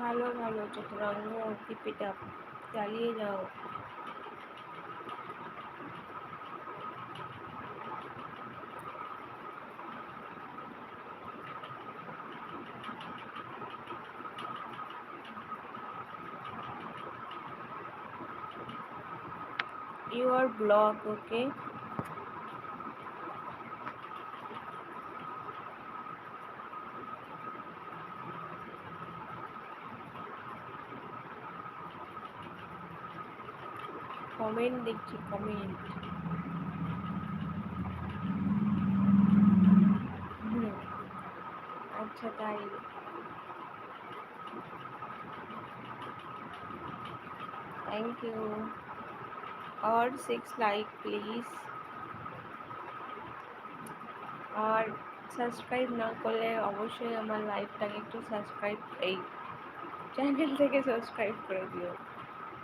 ভালো ভালো চতুরঙ্গ কিপ চালিয়ে যাও। Your blog okay? কমেন্ট দেখছি কমেন্ট আচ্ছা তাই। থ্যাংক ইউ আর সিক্স লাইক প্লিজ আর সাবস্ক্রাইব না করলে অবশ্যই আমার লাইভটাকে একটু সাবস্ক্রাইব এই চ্যানেল থেকে সাবস্ক্রাইব করে দিও।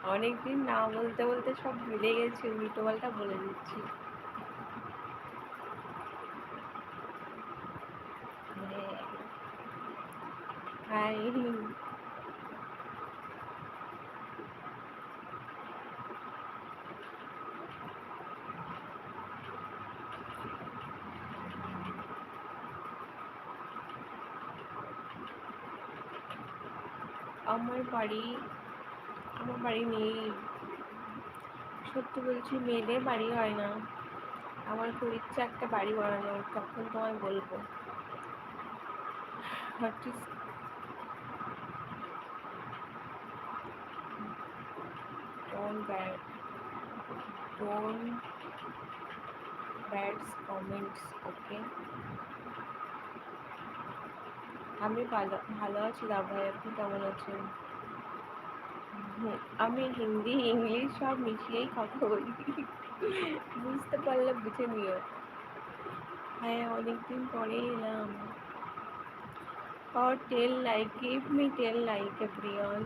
অনেক দিন না বলতে বলতে সব ভুলে গেছি, উল্টো পাল্টা বলে দিচ্ছি। হাই। আমার বাড়ি আমার বাড়ি নেই। সত্যি বলছি, মেয়েদের বাড়ি হয় না। আমার খুব ইচ্ছা একটা বাড়ি বানানোর, তখন তোমায় বলব। আমি ভালো ভালো আছি দাদাই আপনি কেমন আছেন? আমি হিন্দি ইংলিশ সব মিশিয়েই কথা বলি বুঝতে পারলে বুঝে নিও হ্যাঁ অনেকদিন পরে এলাম और tell like give me tell like everyone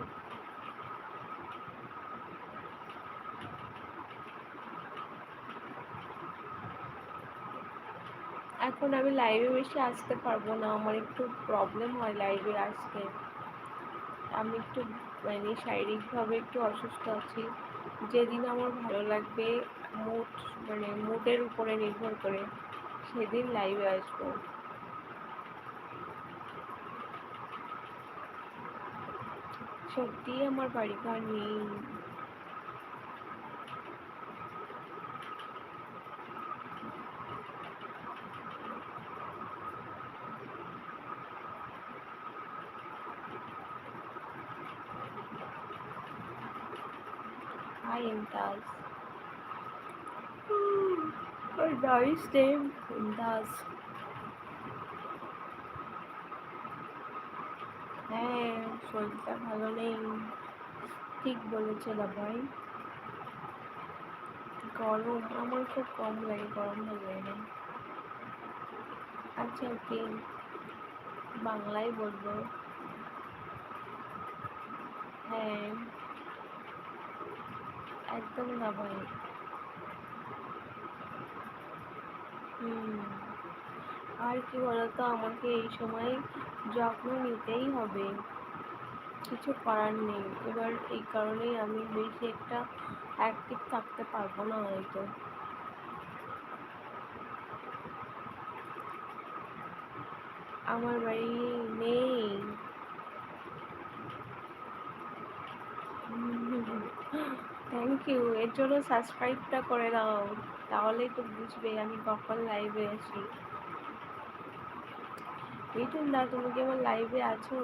এখন আমি লাইভে বেশি আসতে পারবো না আমার একটু প্রবলেম হয় লাইভে আসতে আমি একটু মানে শারীরিকভাবে একটু অসুস্থ আছি। যেদিন আমার ভালো লাগবে মুড মানে মুডের উপরে নির্ভর করে সেদিন লাইভে আসব। সত্যি আমার বাড়ি ঘর নেই। Hi, Imtaz. A nice name, Imtaz. হ্যাঁ শরীরটা ভালো নেই ঠিক বলেছে দাদাই গরম আমার খুব কম লাগে গরম ভালো লাগে আচ্ছা ওকে বাংলায় বলব হ্যাঁ একদম না হুম। আর কি বলতো, আমাকে এই সময় যত্ন নিতেই হবে। কিছু করার নেই। এবার এই কারণেই আমি বেশি একটা অ্যাক্টিভ থাকতে পারব না হয়তো। আমার বাড়ি নেই। থ্যাংক ইউ এর জন্য সাবস্ক্রাইবটা করে দাও। তাহলেই তো বুঝবে আমি কখন লাইভে আসি মিঠুন না তুমি কি আমার লাইভে আছো?